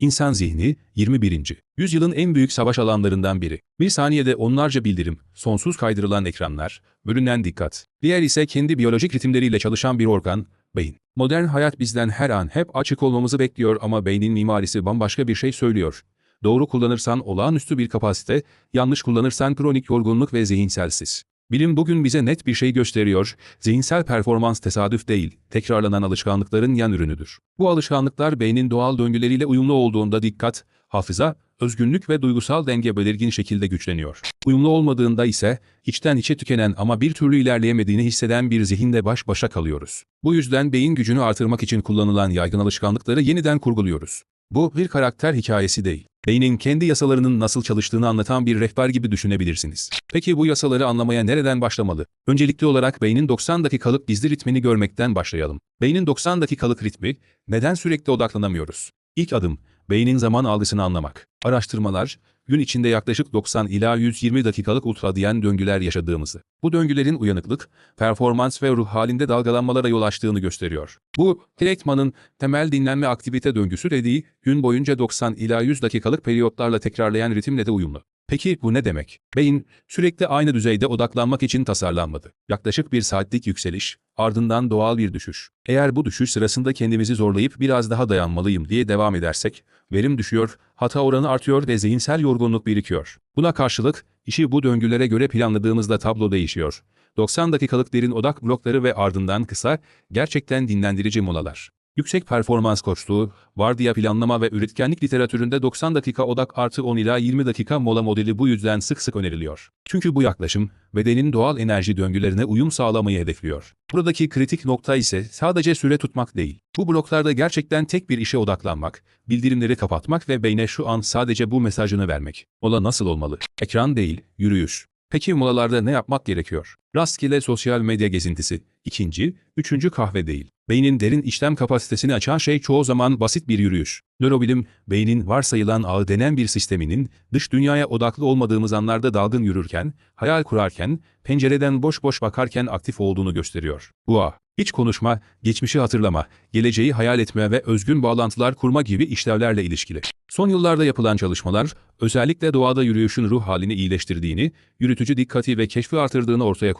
İnsan zihni 21. Yüzyılın en büyük savaş alanlarından biri. Bir saniyede onlarca bildirim, sonsuz kaydırılan ekranlar, bölünen dikkat. Diğer ise kendi biyolojik ritimleriyle çalışan bir organ, beyin. Modern hayat bizden her an hep açık olmamızı bekliyor ama beynin mimarisi bambaşka bir şey söylüyor. Doğru kullanırsan olağanüstü bir kapasite, yanlış kullanırsan kronik yorgunluk ve zihinselsiz. Bilim bugün bize net bir şey gösteriyor, zihinsel performans tesadüf değil, tekrarlanan alışkanlıkların yan ürünüdür. Bu alışkanlıklar beynin doğal döngüleriyle uyumlu olduğunda dikkat, hafıza, özgünlük ve duygusal denge belirgin şekilde güçleniyor. Uyumlu olmadığında ise içten içe tükenen ama bir türlü ilerleyemediğini hisseden bir zihinle baş başa kalıyoruz. Bu yüzden beyin gücünü artırmak için kullanılan yaygın alışkanlıkları yeniden kurguluyoruz. Bu bir karakter hikayesi değil. Beynin kendi yasalarının nasıl çalıştığını anlatan bir rehber gibi düşünebilirsiniz. Peki bu yasaları anlamaya nereden başlamalı? Öncelikli olarak beynin 90 dakikalık gizli ritmini görmekten başlayalım. Beynin 90 dakikalık ritmi, neden sürekli odaklanamıyoruz? İlk adım, beynin zaman algısını anlamak. Araştırmalar, gün içinde yaklaşık 90 ila 120 dakikalık ultradiyen döngüler yaşadığımızı, bu döngülerin uyanıklık, performans ve ruh halinde dalgalanmalara yol açtığını gösteriyor. Bu, Kleitman'ın temel dinlenme aktivite döngüsü dediği, gün boyunca 90 ila 100 dakikalık periyotlarla tekrarlayan ritimle de uyumlu. Peki bu ne demek? Beyin, sürekli aynı düzeyde odaklanmak için tasarlanmadı. Yaklaşık bir saatlik yükseliş, ardından doğal bir düşüş. Eğer bu düşüş sırasında kendimizi zorlayıp biraz daha dayanmalıyım diye devam edersek, verim düşüyor, hata oranı artıyor ve zihinsel yorgunluk birikiyor. Buna karşılık, işi bu döngülere göre planladığımızda tablo değişiyor. 90 dakikalık derin odak blokları ve ardından kısa, gerçekten dinlendirici molalar. Yüksek performans koçluğu, vardiya planlama ve üretkenlik literatüründe 90 dakika odak artı 10 ila 20 dakika mola modeli bu yüzden sık sık öneriliyor. Çünkü bu yaklaşım, bedenin doğal enerji döngülerine uyum sağlamayı hedefliyor. Buradaki kritik nokta ise sadece süre tutmak değil. Bu bloklarda gerçekten tek bir işe odaklanmak, bildirimleri kapatmak ve beyne şu an sadece bu mesajını vermek. Mola nasıl olmalı? Ekran değil, yürüyüş. Peki molalarda ne yapmak gerekiyor? Rastgele sosyal medya gezintisi. İkinci, üçüncü kahve değil. Beynin derin işlem kapasitesini açan şey çoğu zaman basit bir yürüyüş. Nörobilim, beynin varsayılan ağı denen bir sisteminin dış dünyaya odaklı olmadığımız anlarda dalgın yürürken, hayal kurarken, pencereden boş boş bakarken aktif olduğunu gösteriyor. Bu ağ, hiç konuşma, geçmişi hatırlama, geleceği hayal etme ve özgün bağlantılar kurma gibi işlevlerle ilişkili. Son yıllarda yapılan çalışmalar, özellikle doğada yürüyüşün ruh halini iyileştirdiğini, yürütücü dikkati ve keşfi artırdığını ortaya koyuyor.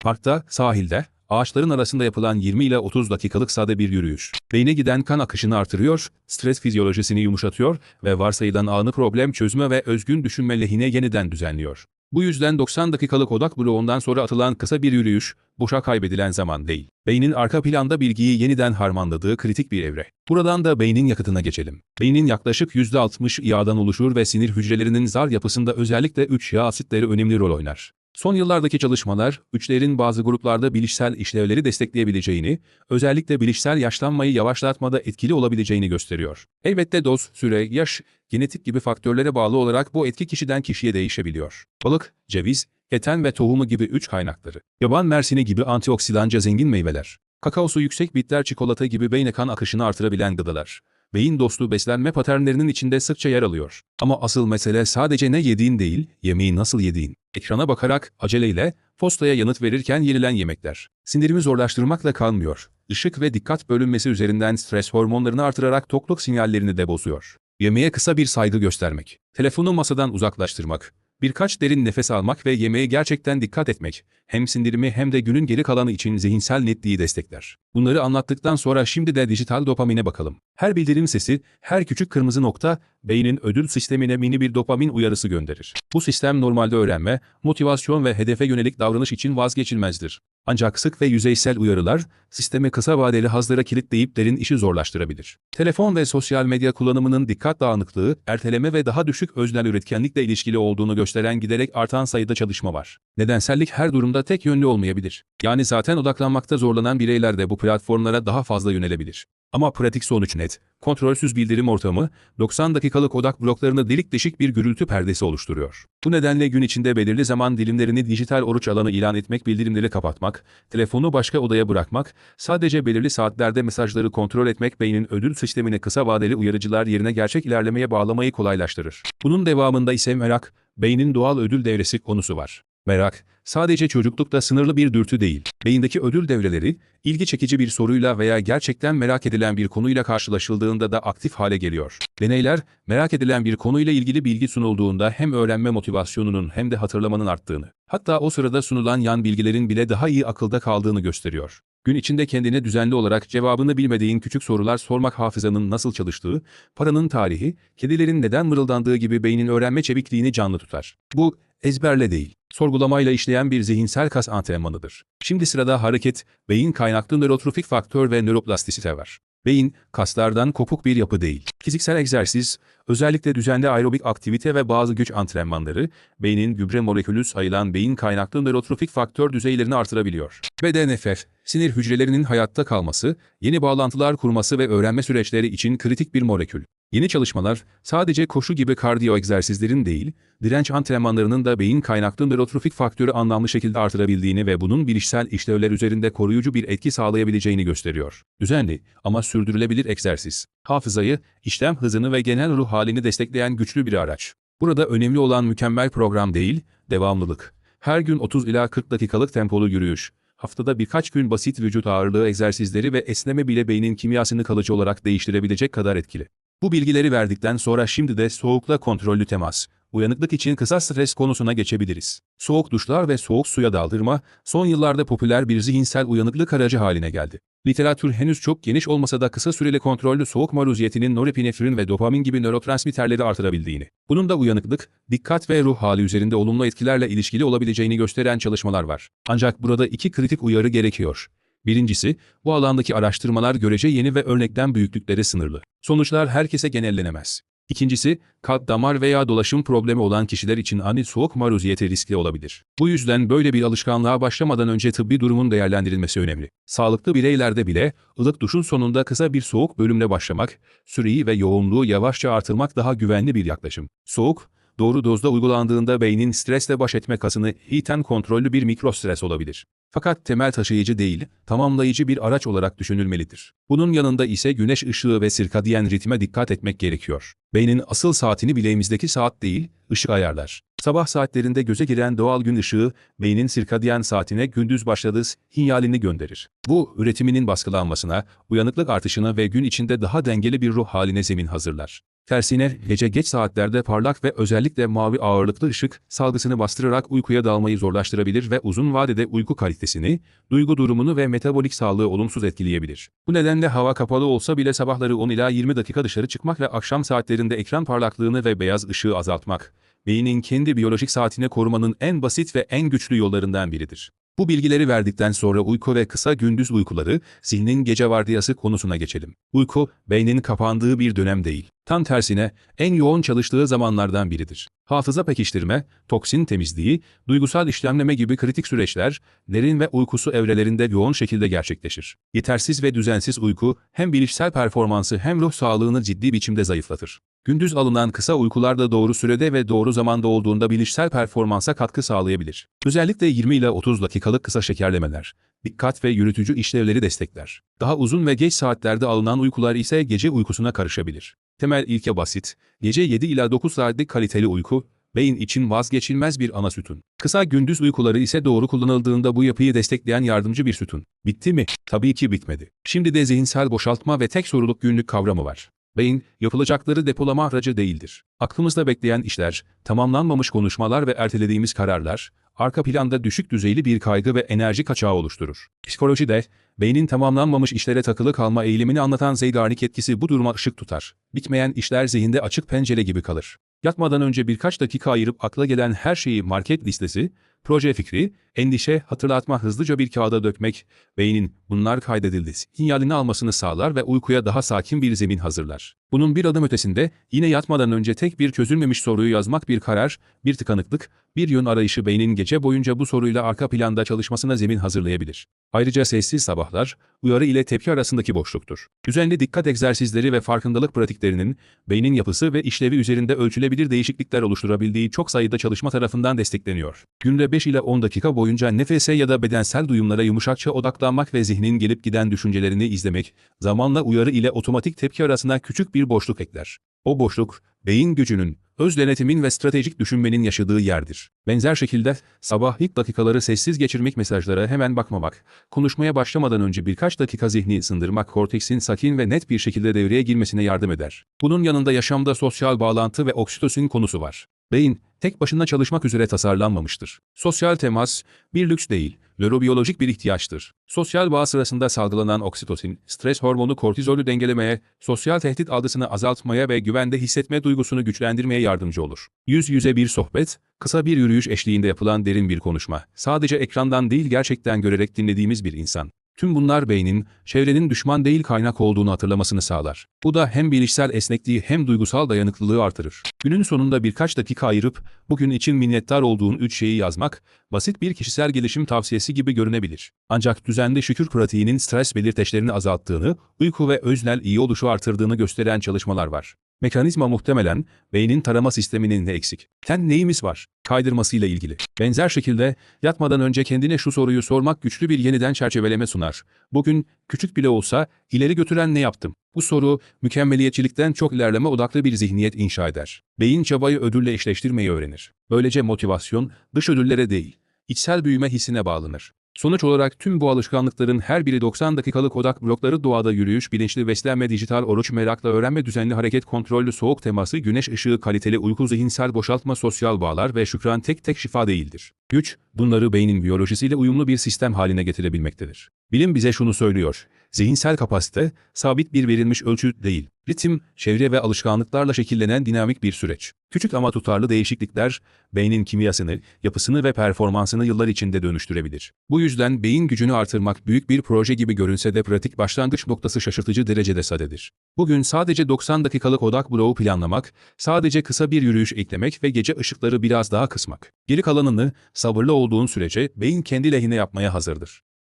Parkta, sahilde, ağaçların arasında yapılan 20 ile 30 dakikalık sade bir yürüyüş. Beyne giden kan akışını artırıyor, stres fizyolojisini yumuşatıyor ve varsayılan anı problem çözme ve özgün düşünme lehine yeniden düzenliyor. Bu yüzden 90 dakikalık odak bloğundan sonra atılan kısa bir yürüyüş, boşa kaybedilen zaman değil. Beynin arka planda bilgiyi yeniden harmanladığı kritik bir evre. Buradan da beynin yakıtına geçelim. Beynin yaklaşık %60 yağdan oluşur ve sinir hücrelerinin zar yapısında özellikle 3 yağ asitleri önemli rol oynar. Son yıllardaki çalışmalar, üçlerin bazı gruplarda bilişsel işlevleri destekleyebileceğini, özellikle bilişsel yaşlanmayı yavaşlatmada etkili olabileceğini gösteriyor. Elbette doz, süre, yaş, genetik gibi faktörlere bağlı olarak bu etki kişiden kişiye değişebiliyor. Balık, ceviz, keten ve tohumu gibi üç kaynakları. Yaban mersini gibi antioksidanca zengin meyveler. Kakaosu yüksek bitter çikolata gibi beyne kan akışını artırabilen gıdalar. Beyin dostu beslenme paternlerinin içinde sıkça yer alıyor. Ama asıl mesele sadece ne yediğin değil, yemeği nasıl yediğin. Ekrana bakarak, aceleyle, postaya yanıt verirken yenilen yemekler. Sindirimi zorlaştırmakla kalmıyor. Işık ve dikkat bölünmesi üzerinden stres hormonlarını artırarak tokluk sinyallerini de bozuyor. Yemeğe kısa bir saygı göstermek. Telefonu masadan uzaklaştırmak. Birkaç derin nefes almak ve yemeğe gerçekten dikkat etmek, hem sindirimi hem de günün geri kalanı için zihinsel netliği destekler. Bunları anlattıktan sonra şimdi de dijital dopamine bakalım. Her bildirim sesi, her küçük kırmızı nokta, beynin ödül sistemine mini bir dopamin uyarısı gönderir. Bu sistem normalde öğrenme, motivasyon ve hedefe yönelik davranış için vazgeçilmezdir. Ancak sık ve yüzeysel uyarılar, sistemi kısa vadeli hazlara kilitleyip derin işi zorlaştırabilir. Telefon ve sosyal medya kullanımının dikkat dağınıklığı, erteleme ve daha düşük öznel üretkenlikle ilişkili olduğunu gösteren giderek artan sayıda çalışma var. Nedensellik her durumda tek yönlü olmayabilir. Yani zaten odaklanmakta zorlanan bireyler de bu platformlara daha fazla yönelebilir. Ama pratik sonuç net. Kontrolsüz bildirim ortamı, 90 dakikalık odak bloklarını delik deşik bir gürültü perdesi oluşturuyor. Bu nedenle gün içinde belirli zaman dilimlerini dijital oruç alanı ilan etmek, bildirimleri kapatmak, telefonu başka odaya bırakmak, sadece belirli saatlerde mesajları kontrol etmek beynin ödül sistemine kısa vadeli uyarıcılar yerine gerçek ilerlemeye bağlamayı kolaylaştırır. Bunun devamında ise merak, beynin doğal ödül devresi konusu var. Merak, sadece çocuklukta sınırlı bir dürtü değil. Beyindeki ödül devreleri, ilgi çekici bir soruyla veya gerçekten merak edilen bir konuyla karşılaşıldığında da aktif hale geliyor. Deneyler, merak edilen bir konuyla ilgili bilgi sunulduğunda hem öğrenme motivasyonunun hem de hatırlamanın arttığını, hatta o sırada sunulan yan bilgilerin bile daha iyi akılda kaldığını gösteriyor. Gün içinde kendine düzenli olarak cevabını bilmediğin küçük sorular sormak hafızanın nasıl çalıştığı, paranın tarihi, kedilerin neden mırıldandığı gibi beynin öğrenme çevikliğini canlı tutar. Bu, ezberle değil, sorgulamayla işleyen bir zihinsel kas antrenmanıdır. Şimdi sırada hareket, beyin kaynaklı nörotrofik faktör ve nöroplastisite var. Beyin, kaslardan kopuk bir yapı değil. Fiziksel egzersiz, özellikle düzenli aerobik aktivite ve bazı güç antrenmanları, beynin gübre molekülü sayılan beyin kaynaklı nörotrofik faktör düzeylerini artırabiliyor. BDNF, sinir hücrelerinin hayatta kalması, yeni bağlantılar kurması ve öğrenme süreçleri için kritik bir molekül. Yeni çalışmalar, sadece koşu gibi kardiyo egzersizlerin değil, direnç antrenmanlarının da beyin kaynaklı nörotrofik faktörü anlamlı şekilde artırabildiğini ve bunun bilişsel işlevler üzerinde koruyucu bir etki sağlayabileceğini gösteriyor. Düzenli ama sürdürülebilir egzersiz, hafızayı, işlem hızını ve genel ruh halini destekleyen güçlü bir araç. Burada önemli olan mükemmel program değil, devamlılık. Her gün 30 ila 40 dakikalık tempolu yürüyüş, haftada birkaç gün basit vücut ağırlığı egzersizleri ve esneme bile beynin kimyasını kalıcı olarak değiştirebilecek kadar etkili. Bu bilgileri verdikten sonra şimdi de soğukla kontrollü temas, uyanıklık için kısa stres konusuna geçebiliriz. Soğuk duşlar ve soğuk suya daldırma, son yıllarda popüler bir zihinsel uyanıklık aracı haline geldi. Literatür henüz çok geniş olmasa da kısa süreli kontrollü soğuk maruziyetinin norepinefrin ve dopamin gibi nörotransmitterleri artırabildiğini, bunun da uyanıklık, dikkat ve ruh hali üzerinde olumlu etkilerle ilişkili olabileceğini gösteren çalışmalar var. Ancak burada iki kritik uyarı gerekiyor. Birincisi, bu alandaki araştırmalar görece yeni ve örnekten büyüklükleri sınırlı. Sonuçlar herkese genellenemez. İkincisi, kalp damar veya dolaşım problemi olan kişiler için ani soğuk maruziyeti riskli olabilir. Bu yüzden böyle bir alışkanlığa başlamadan önce tıbbi durumun değerlendirilmesi önemli. Sağlıklı bireylerde bile ılık duşun sonunda kısa bir soğuk bölümle başlamak, süreyi ve yoğunluğu yavaşça artırmak daha güvenli bir yaklaşım. Soğuk, doğru dozda uygulandığında beynin stresle baş etme kasını iten kontrollü bir mikrostres olabilir. Fakat temel taşıyıcı değil, tamamlayıcı bir araç olarak düşünülmelidir. Bunun yanında ise güneş ışığı ve sirkadiyen ritme dikkat etmek gerekiyor. Beynin asıl saatini bileğimizdeki saat değil, ışık ayarlar. Sabah saatlerinde göze giren doğal gün ışığı, beynin sirkadiyen saatine gündüz başladığı sinyalini gönderir. Bu, üretiminin baskılanmasına, uyanıklık artışına ve gün içinde daha dengeli bir ruh haline zemin hazırlar. Tersine, gece geç saatlerde parlak ve özellikle mavi ağırlıklı ışık salgısını bastırarak uykuya dalmayı zorlaştırabilir ve uzun vadede uyku kalitesini, duygu durumunu ve metabolik sağlığı olumsuz etkileyebilir. Bu nedenle hava kapalı olsa bile sabahları 10 ila 20 dakika dışarı çıkmak ve akşam saatlerinde ekran parlaklığını ve beyaz ışığı azaltmak, beynin kendi biyolojik saatini korumanın en basit ve en güçlü yollarından biridir. Bu bilgileri verdikten sonra uyku ve kısa gündüz uykuları, zihnin gece vardiyası konusuna geçelim. Uyku, beynin kapandığı bir dönem değil. Tam tersine, en yoğun çalıştığı zamanlardan biridir. Hafıza pekiştirme, toksin temizliği, duygusal işlemleme gibi kritik süreçler, derin ve uykusu evrelerinde yoğun şekilde gerçekleşir. Yetersiz ve düzensiz uyku, hem bilişsel performansı hem ruh sağlığını ciddi biçimde zayıflatır. Gündüz alınan kısa uykular da doğru sürede ve doğru zamanda olduğunda bilişsel performansa katkı sağlayabilir. Özellikle 20 ile 30 dakikalık kısa şekerlemeler, dikkat ve yürütücü işlevleri destekler. Daha uzun ve geç saatlerde alınan uykular ise gece uykusuna karışabilir. Temel ilke basit, gece 7 ila 9 saatlik kaliteli uyku, beyin için vazgeçilmez bir ana sütun. Kısa gündüz uykuları ise doğru kullanıldığında bu yapıyı destekleyen yardımcı bir sütun. Bitti mi? Tabii ki bitmedi. Şimdi de zihinsel boşaltma ve tek soruluk günlük kavramı var. Beyin, yapılacakları depolama aracı değildir. Aklımızda bekleyen işler, tamamlanmamış konuşmalar ve ertelediğimiz kararlar, arka planda düşük düzeyli bir kaygı ve enerji kaçağı oluşturur. Psikolojide, beynin tamamlanmamış işlere takılı kalma eğilimini anlatan Zeigarnik etkisi bu duruma ışık tutar. Bitmeyen işler zihinde açık pencere gibi kalır. Yatmadan önce birkaç dakika ayırıp akla gelen her şeyi market listesi, proje fikri, endişe, hatırlatma hızlıca bir kağıda dökmek, beynin bunlar kaydedildi sinyalini almasını sağlar ve uykuya daha sakin bir zemin hazırlar. Bunun bir adım ötesinde yine yatmadan önce tek bir çözülmemiş soruyu yazmak bir karar, bir tıkanıklık, bir yön arayışı beynin gece boyunca bu soruyla arka planda çalışmasına zemin hazırlayabilir. Ayrıca sessiz sabahlar, uyarı ile tepki arasındaki boşluktur. Düzenli dikkat egzersizleri ve farkındalık pratiklerinin, beynin yapısı ve işlevi üzerinde ölçülebilir değişiklikler oluşturabildiği çok sayıda çalışma tarafından destekleniyor. Günde 5 ile 10 dakika boyunca nefese ya da bedensel duyumlara yumuşakça odaklanmak ve zihnin gelip giden düşüncelerini izlemek, zamanla uyarı ile otomatik tepki arasına küçük bir boşluk ekler. O boşluk, beyin gücünün, öz denetimin ve stratejik düşünmenin yaşadığı yerdir. Benzer şekilde sabah ilk dakikaları sessiz geçirmek mesajlara hemen bakmamak, konuşmaya başlamadan önce birkaç dakika zihni ısındırmak korteksin sakin ve net bir şekilde devreye girmesine yardım eder. Bunun yanında yaşamda sosyal bağlantı ve oksitosin konusu var. Beyin, tek başına çalışmak üzere tasarlanmamıştır. Sosyal temas, bir lüks değil, nörobiyolojik bir ihtiyaçtır. Sosyal bağ sırasında salgılanan oksitosin, stres hormonu kortizolü dengelemeye, sosyal tehdit algısını azaltmaya ve güvende hissetme duygusunu güçlendirmeye yardımcı olur. Yüz yüze bir sohbet, kısa bir yürüyüş eşliğinde yapılan derin bir konuşma, sadece ekrandan değil gerçekten görerek dinlediğimiz bir insan. Tüm bunlar beynin, çevrenin düşman değil kaynak olduğunu hatırlamasını sağlar. Bu da hem bilişsel esnekliği hem duygusal dayanıklılığı artırır. Günün sonunda birkaç dakika ayırıp, bugün için minnettar olduğun üç şeyi yazmak, basit bir kişisel gelişim tavsiyesi gibi görünebilir. Ancak düzenli şükür pratiğinin stres belirteçlerini azalttığını, uyku ve öznel iyi oluşu artırdığını gösteren çalışmalar var. Mekanizma muhtemelen beynin tarama sisteminin ne eksik? Ten neyimiz var? Kaydırmasıyla ilgili. Benzer şekilde yatmadan önce kendine şu soruyu sormak güçlü bir yeniden çerçeveleme sunar. Bugün küçük bile olsa ileri götüren ne yaptım? Bu soru mükemmeliyetçilikten çok ilerleme odaklı bir zihniyet inşa eder. Beyin çabayı ödülle eşleştirmeyi öğrenir. Böylece motivasyon dış ödüllere değil, içsel büyüme hissine bağlanır. Sonuç olarak tüm bu alışkanlıkların her biri 90 dakikalık odak blokları doğada yürüyüş, bilinçli beslenme, dijital oruç, merakla öğrenme, düzenli hareket, kontrollü soğuk teması, güneş ışığı, kaliteli uyku, zihinsel boşaltma, sosyal bağlar ve şükran tek tek şifa değildir. Güç, bunları beynin biyolojisiyle uyumlu bir sistem haline getirebilmektedir. Bilim bize şunu söylüyor. Zihinsel kapasite, sabit bir verilmiş ölçü değil. Ritim, çevre ve alışkanlıklarla şekillenen dinamik bir süreç. Küçük ama tutarlı değişiklikler, beynin kimyasını, yapısını ve performansını yıllar içinde dönüştürebilir. Bu yüzden beyin gücünü artırmak büyük bir proje gibi görünse de pratik başlangıç noktası şaşırtıcı derecede sadedir. Bugün sadece 90 dakikalık odak bloğu planlamak, sadece kısa bir yürüyüş eklemek ve gece ışıkları biraz daha kısmak. Geri kalanını, sabırlı olduğun sürece beyin kendi lehine yapmaya hazırdır.